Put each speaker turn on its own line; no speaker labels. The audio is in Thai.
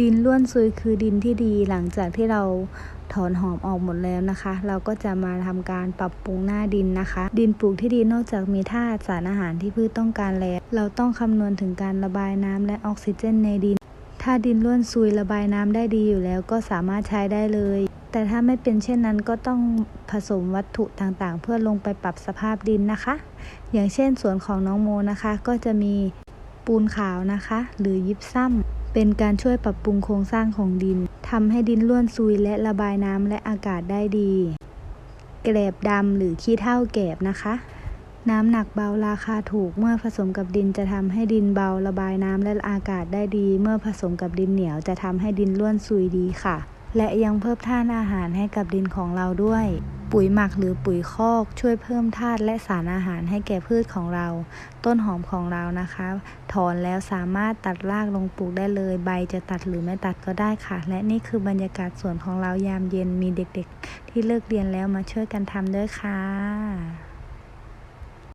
ดินล้วนซุยคือดินที่ดีหลังจากที่เราถอนหอมออกหมดแล้วนะคะ เราก็จะมาทำการปรับปรุงหน้าดินนะคะ ดินปลูกที่ดีนอกจากมีธาตุสารอาหารที่พืชต้องการแล้ว เราต้องคำนวณถึงการระบายน้ำและออกซิเจนในดิน ถ้าดินล้วนซุยระบายน้ำได้ดีอยู่แล้วก็สามารถใช้ได้เลย แต่ถ้าไม่เป็นเช่นนั้นก็ต้องผสมวัตถุต่างๆ เพื่อลงไปปรับสภาพดินนะคะ อย่างเช่นสวนของน้องโมนะคะ ก็จะมี ปูนขาวนะคะ หรือยิปซัมเป็นการช่วยปรับปรุงโครงสร้างของดินทำให้ดินล้วนซุยและระบายน้ำและอากาศได้ดี แกลบดำหรือขี้เถ้าแกลบนะคะ น้ำหนักเบาราคาถูกเมื่อผสมกับดินจะทำให้ดินเบาระบายน้ำและอากาศได้ดี เมื่อผสมกับดินเหนียวจะทำให้ดินล้วนซุยดีค่ะ และยังเพิ่มธาตุอาหารให้กับดินของเราด้วย ปุ๋ยหมักหรือปุ๋ยคอกช่วยเพิ่มธาตุและสารอาหารให้แก่พืชของเรา ต้นหอมของเรานะคะ ถอนแล้วสามารถตัดรากลงปลูกได้เลย ใบจะตัดหรือไม่ตัดก็ได้ค่ะ และนี่คือบรรยากาศสวนของเรายามเย็นมีเด็กๆ ที่เลิกเรียนแล้วมาช่วยกันทำด้วยค่ะ